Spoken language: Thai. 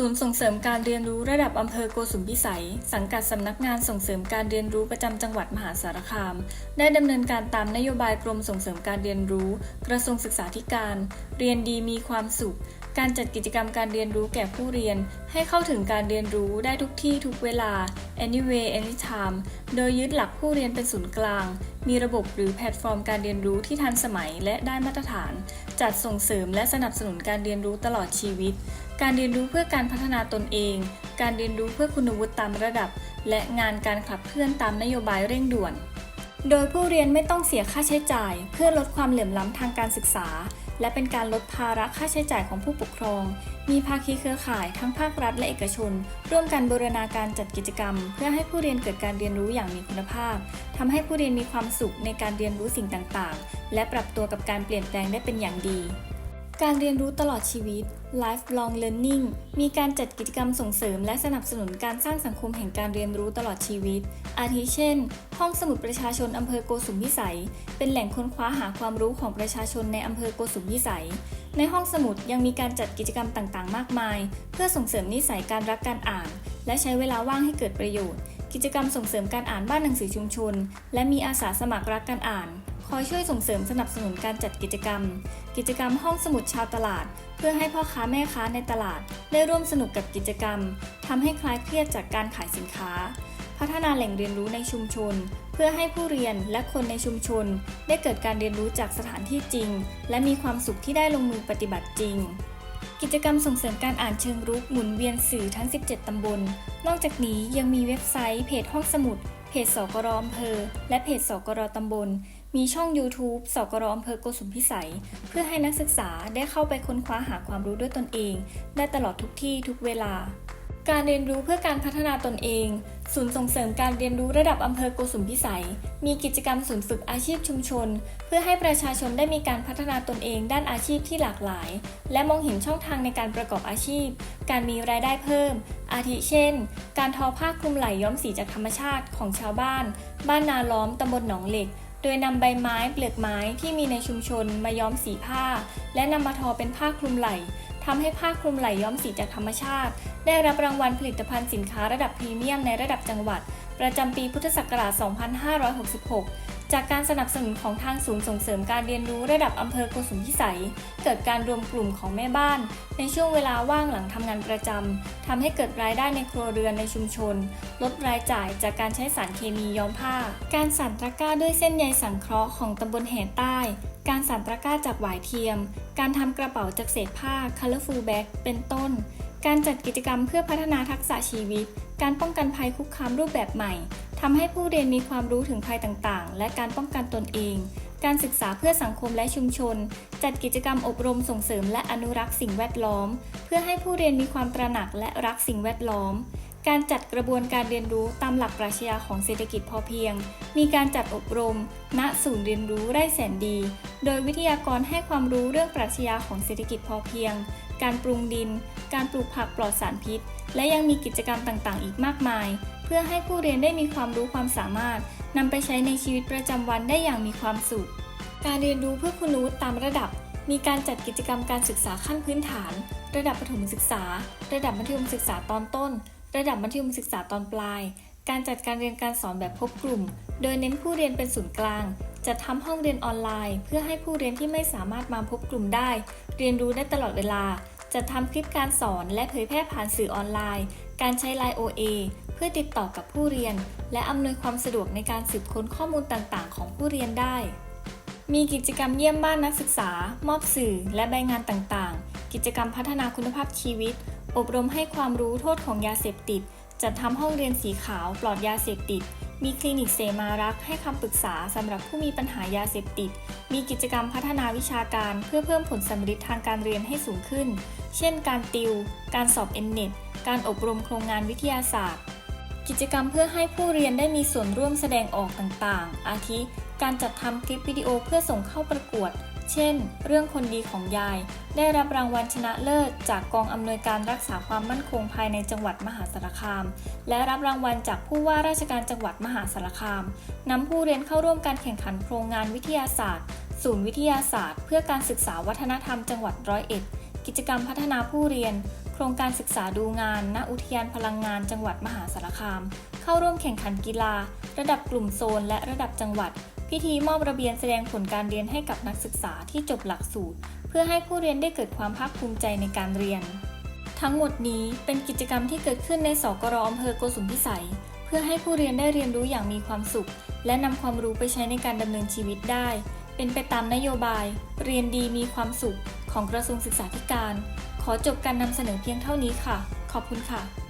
ศูนย์ส่งเสริมการเรียนรู้ระดับอำเภอโกสุมพิสัย สังกัดสำนักงานส่งเสริมการเรียนรู้ประจำจังหวัดมหาสารคาม ได้ดำเนินการตามนโยบายกรมส่งเสริมการเรียนรู้ กระทรวงศึกษาธิการ เรียนดีมีความสุข การจัดกิจกรรมการเรียนรู้แก่ผู้เรียน ให้เข้าถึงการเรียนรู้ได้ทุกที่ทุกเวลา anywhere anytime โดยยึดหลักผู้เรียนเป็นศูนย์กลาง มีระบบหรือแพลตฟอร์มการเรียนรู้ที่ทันสมัยและได้มาตรฐาน จัดส่งเสริมและสนับสนุนการเรียนรู้ตลอดชีวิต การเรียนรู้เพื่อการพัฒนาตนเอง การเรียนรู้เพื่อคุณวุฒิตามระดับ และงานการขับเคลื่อนตามนโยบายเร่งด่วน โดยผู้เรียนไม่ต้องเสียค่าใช้จ่าย เพื่อลดความเหลื่อมล้ำทางการศึกษา และเป็นการลดภาระค่าใช้จ่ายของผู้ปกครอง มีภาคีเครือข่ายทั้งภาครัฐและเอกชน ร่วมกันบูรณาการจัดกิจกรรม เพื่อให้ผู้เรียนเกิดการเรียนรู้อย่างมีคุณภาพทำให้ผู้เรียนมีความสุขในการเรียนรู้สิ่งต่างๆ และปรับตัวกับการเปลี่ยนแปลงได้เป็นอย่างดี การเรียนรู้ตลอดชีวิต lifelong learning มีการจัดกิจกรรมส่งเสริมและสนับสนุนการสร้างสังคมแห่งการเรียนรู้ตลอดชีวิต อาทิเช่น ห้องสมุดประชาชนอำเภอโกสุมพิสัย เป็นแหล่งค้นคว้าหาความรู้ของประชาชนในอำเภอโกสุมพิสัย ในห้องสมุดยังมีการจัดกิจกรรมต่างๆ มากมาย เพื่อส่งเสริมนิสัยการรักการอ่าน และใช้เวลาว่างให้เกิดประโยชน์ กิจกรรมส่งเสริมการอ่านบ้านหนังสือชุมชน และมีอาสาสมัครรักการอ่านคอยช่วยส่งเสริมสนับสนุนการจัดกิจกรรม กิจกรรมห้องสมุดชาวตลาด เพื่อให้พ่อค้าแม่ค้าในตลาด ได้ร่วมสนุกกับกิจกรรมทำให้คลายเครียดจากการขายสินค้า พัฒนาแหล่งเรียนรู้ในชุมชน เพื่อให้ผู้เรียนและคนในชุมชน ได้เกิดการเรียนรู้จากสถานที่จริง และมีความสุขที่ได้ลงมือปฏิบัติจริงกิจกรรมส่งเสริมการอ่านเชิงรุกหมุนเวียนสื่อทั้ง 17 ตำบล นอกจากนี้ยังมีเว็บไซต์ เพจห้องสมุด เพจสกรอำเภอ และเพจสกรตำบล มีช่อง YouTube สกรอำเภอโกสุมพิสัย เพื่อให้นักศึกษาได้เข้าไปค้นคว้าหาความรู้ด้วยตนเอง ได้ตลอดทุกที่ทุกเวลา การเรียนรู้เพื่อการพัฒนาตนเอง ศูนย์ส่งเสริมการเรียนรู้ระดับอำเภอโกสุมพิสัย มีกิจกรรมศูนย์ฝึกอาชีพชุมชน เพื่อให้ประชาชนได้มีการพัฒนาตนเอง ด้านอาชีพที่หลากหลาย และมองเห็นช่องทางในการประกอบอาชีพ การมีรายได้เพิ่ม อาทิเช่น การทอผ้าคลุมไหล่ย้อมสีจากธรรมชาติของชาวบ้าน บ้านนาล้อมตำบลหนองเหล็ก ดยนำใบไม้เปลือกไม้ที่มีในชุมชนมาย้อมสีผ้า และนำมาทอเป็นผ้าคลุมไหล่ทำให้ผ้าคลุมไหล่ย้อมสีจากธรรมชาติ ได้รับรางวัลผลิตภัณฑ์สินค้าระดับพรีเมียมในระดับจังหวัด ประจำปีพุทธศักราช 2566 จากการสนับสนุนของทางศูนย์ส่งเสริมการเรียนรู้ระดับอำเภอโกสุมพิสัย เกิดการรวมกลุ่มของแม่บ้าน ในช่วงเวลาว่างหลังทำงานประจำทำให้เกิดรายได้ในครัวเรือนในชุมชน ลดรายจ่ายจากการใช้สารเคมีย้อมผ้า การสั่นตะกร้าด้วยเส้นใยสังเคราะห์ของตำบลแห่ใต้ การสั่นตะกร้าจากหวายเทียม การทำกระเป๋าจากเศษผ้า colorful bag เป็นต้น การจัดกิจกรรมเพื่อพัฒนาทักษะชีวิต การป้องกันภัยคุกคามรูปแบบใหม่ ทำให้ผู้เรียนมีความรู้ถึงภัยต่างๆ และการป้องกันตนเอง การศึกษาเพื่อสังคมและชุมชน จัดกิจกรรมอบรมส่งเสริมและอนุรักษ์สิ่งแวดล้อม เพื่อให้ผู้เรียนมีความตระหนักและรักสิ่งแวดล้อม การจัดกระบวนการเรียนรู้ตามหลักปรัชญาของเศรษฐกิจพอเพียง มีการจัดอบรม ณ ศูนย์เรียนรู้ไร่แสนดี โดยวิทยากรให้ความรู้เรื่องปรัชญาของเศรษฐกิจพอเพียง การปรุงดิน การปลูกผักปลอดสารพิษ และยังมีกิจกรรมต่างๆ อีกมากมาย เพื่อให้ผู้เรียนได้มีความรู้ความสามารถนำไปใช้ในชีวิตประจำวันได้อย่างมีความสุข การเรียนรู้เพื่อคุณวุฒิตามระดับ มีการจัดกิจกรรมการศึกษาขั้นพื้นฐาน ระดับประถมศึกษา ระดับมัธยมศึกษาตอนต้น ระดับมัธยมศึกษาตอนปลาย การจัดการเรียนการสอนแบบพบกลุ่ม โดยเน้นผู้เรียนเป็นศูนย์กลาง จัดทำห้องเรียนออนไลน์ เพื่อให้ผู้เรียนที่ไม่สามารถมาพบกลุ่มได้ เรียนรู้ได้ตลอดเวลา จัดทำคลิปการสอนและเผยแพร่ผ่านสื่อออนไลน์ การใช้ Line OA เพื่อติดต่อกับผู้เรียน และอำนวยความสะดวกในการสืบค้นข้อมูลต่างๆ ของผู้เรียนได้ มีกิจกรรมเยี่ยมบ้านนักศึกษา มอบสื่อ และใบงานต่างๆ กิจกรรมพัฒนาคุณภาพชีวิต อบรมให้ความรู้โทษของยาเสพติด จัดทำห้องเรียนสีขาวปลอดยาเสพติด มีคลินิกเสมารักษ์ให้คำปรึกษาสำหรับผู้มีปัญหายาเสพติด มีกิจกรรมพัฒนาวิชาการเพื่อเพิ่มผลสำเร็จทางการเรียนให้สูงขึ้น เช่น การติว การสอบเอ็นเน็ตการอบรมโครงงานวิทยาศาสตร์ กิจกรรมเพื่อให้ผู้เรียนได้มีส่วนร่วมแสดงออกต่างๆ อาทิ การจัดทำคลิปวิดีโอเพื่อส่งเข้าประกวด เช่น เรื่องคนดีของยาย ได้รับรางวัลชนะเลิศ จากกองอำนวยการรักษาความมั่นคงภายในจังหวัดมหาสารคาม และรับรางวัลจากผู้ว่าราชการจังหวัดมหาสารคามนำผู้เรียนเข้าร่วมการแข่งขันโครงงานวิทยาศาสตร์ ศูนย์วิทยาศาสตร์ เพื่อการศึกษาวัฒนธรรมจังหวัดร้อยเอ็ด กิจกรรมพัฒนาผู้เรียน โครงการศึกษาดูงาน ณ อุทยานพลังงานจังหวัดมหาสารคาม เข้าร่วมแข่งขันกีฬา ระดับกลุ่มโซนและระดับจังหวัด พิธีมอบระเบียนแสดงผลการเรียนให้กับนักศึกษาที่จบหลักสูตร เพื่อให้ผู้เรียนได้เกิดความภาคภูมิใจในการเรียน ทั้งหมดนี้เป็นกิจกรรมที่เกิดขึ้นในสกรอำเภอโกสุมพิสัย เพื่อให้ผู้เรียนได้เรียนรู้อย่างมีความสุข และนำความรู้ไปใช้ในการดำเนินชีวิตได้ เป็นไปตามนโยบาย เรียนดีมีความสุข ของกระทรวงศึกษาธิการ ขอจบการนำเสนอเพียงเท่านี้ค่ะ ขอบคุณค่ะ